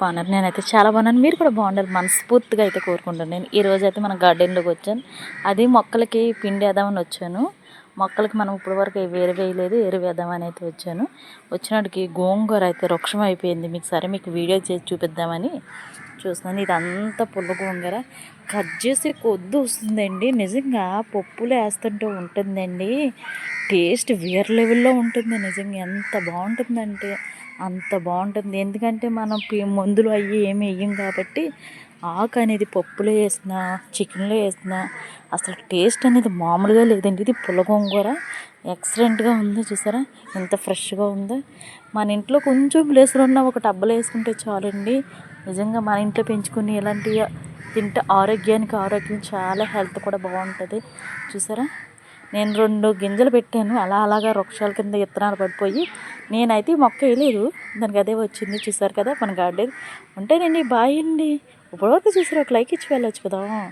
బాగున్నారు. నేనైతే చాలా బాగున్నాను. మీరు కూడా బాగుండాలి. మనస్ఫూర్తిగా అయితే కోరుకుంటాను. నేను ఈరోజు అయితే మన గార్డెన్లోకి వచ్చాను. అది మొక్కలకి పిండి వేద్దామని వచ్చాను. మొక్కలకి మనం ఇప్పటి వరకు వేరు వేయలేదు ఎరు వేద్దామని అయితే వచ్చాను. వచ్చినట్టుకి గోంగూర అయితే వృక్షం అయిపోయింది. మీకు సరే మీకు వీడియో చేసి చూపిద్దామని చూస్తున్నాను. ఇదంతా పుల్ల గోంగూర. కట్ చేసి కొద్ది వస్తుందండి. నిజంగా పప్పులు వేస్తుంటే ఉంటుందండి. టేస్ట్ వేరే లెవెల్లో ఉంటుంది నిజంగా ఎంత బాగుంటుందంటే. అంత బాగుంటుంది. ఎందుకంటే మనం మందులు అవి ఏమి వేయం కాబట్టి ఆకు అనేది పప్పులో వేసిన చికెన్లో వేసిన అసలు టేస్ట్ అనేది మామూలుగా లేదండి. ఇది పులగొంగూర ఎక్సలెంట్గా ఉంది చూసారా? ఎంత ఫ్రెష్గా ఉందో. మన ఇంట్లో కొంచెం ప్లేస్లో ఉన్న ఒక టబ్బలో వేసుకుంటే చాలండి. నిజంగా మన ఇంట్లో పెంచుకుని ఇలాంటి తింటే ఆరోగ్యానికి ఆరోగ్యం చాలా హెల్త్ కూడా బాగుంటుంది. చూసారా? నేను రెండు గింజలు పెట్టాను. అలా అలాగా వృక్షాల కింద విత్తనాలు పడిపోయి నేనైతే మొక్క వేయలేదు. దానికి అదే వచ్చింది. చూసారు కదా మన గార్డెన్. ఉంటానండి బాయ్ అండి. ఇప్పటివరకు చూసారు ఒక లైక్ ఇచ్చి వెళ్ళొచ్చు కదా.